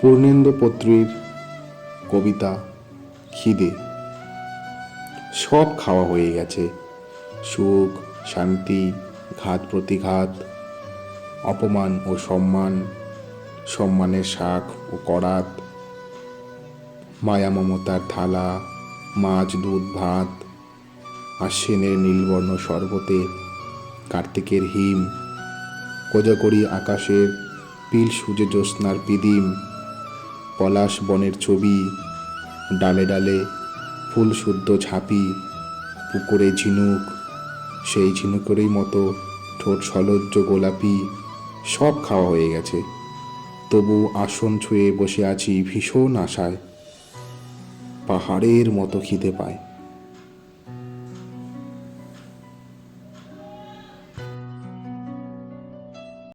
পূর্ণেন্দু পত্রীর কবিতা, খিদে, সব খাওয়া হয়ে গেছে। সুখ, শান্তি, ঘাত প্রতিঘাত, অপমান ও সম্মান, সম্মানের শাক ও করাত মায়া মমতার থালা, মাছ, দুধ, ভাত, আশ্বিনের নীলবর্ণ শরবতে, কার্তিকের হিম, কোজাগরি আকাশের পিল সুজে জ্যোৎস্নার পিদিম পলাশ বনের ছবি, ডালে ডালে ফুল শুদ্ধ ঝাঁপি, পুকুরে ঝিনুক, সেই ঝিনুকেরই মতো ঠোঁট সলজ্জ গোলাপি, সব খাওয়া হয়ে গেছে। তবু আসন ছুঁয়ে বসে আছি ভীষণ আশায়। পাহাড়ের মতো খিদে পায়।